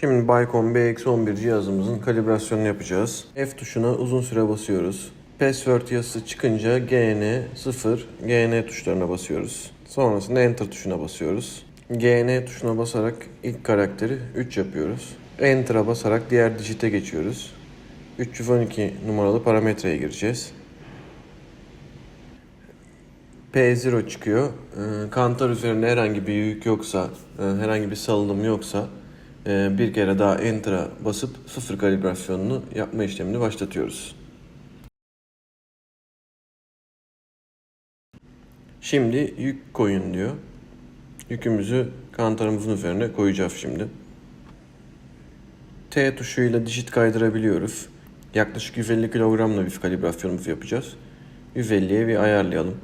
Şimdi Baycom BX11 cihazımızın kalibrasyonunu yapacağız. F tuşuna uzun süre basıyoruz. Password yazısı çıkınca GN 0, GN tuşlarına basıyoruz. Sonrasında Enter tuşuna basıyoruz. GN tuşuna basarak ilk karakteri 3 yapıyoruz. Enter'a basarak diğer dijite geçiyoruz. 312 numaralı parametreye gireceğiz. P0 çıkıyor. Ee, Kantar üzerinde herhangi bir yük yoksa, e, herhangi bir salınım yoksa bir kere daha Enter'a basıp sıfır kalibrasyonunu yapma işlemini başlatıyoruz. Şimdi yük koyun diyor. Yükümüzü kantarımızın üzerine koyacağız şimdi. T tuşuyla dijit kaydırabiliyoruz. Yaklaşık 150 kilogramla biz kalibrasyonumuzu yapacağız. 150'ye bir ayarlayalım.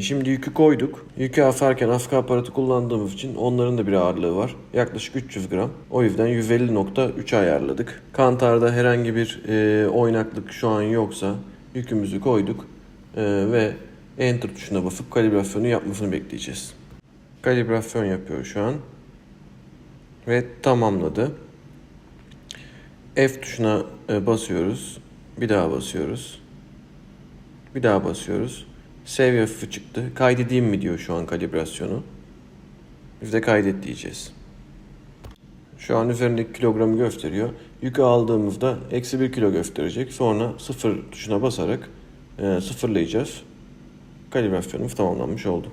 Şimdi yükü koyduk. Yükü asarken askı aparatı kullandığımız için onların da bir ağırlığı var. Yaklaşık 300 gram. O yüzden 150.3 ayarladık. Kantarda herhangi bir e, oynaklık şu an yoksa yükümüzü koyduk e, ve Enter tuşuna basıp kalibrasyonu yapmasını bekleyeceğiz. Kalibrasyon yapıyor şu an. Ve tamamladı. F tuşuna e, basıyoruz. Bir daha basıyoruz. Bir daha basıyoruz. Save hafifı çıktı. Kaydedeyim mi diyor şu an kalibrasyonu. Biz de kaydet diyeceğiz. Şu an üzerindeki kilogramı gösteriyor. Yükü aldığımızda eksi 1 kilo gösterecek. Sonra sıfır tuşuna basarak e, sıfırlayacağız. Kalibrasyonumuz tamamlanmış oldu.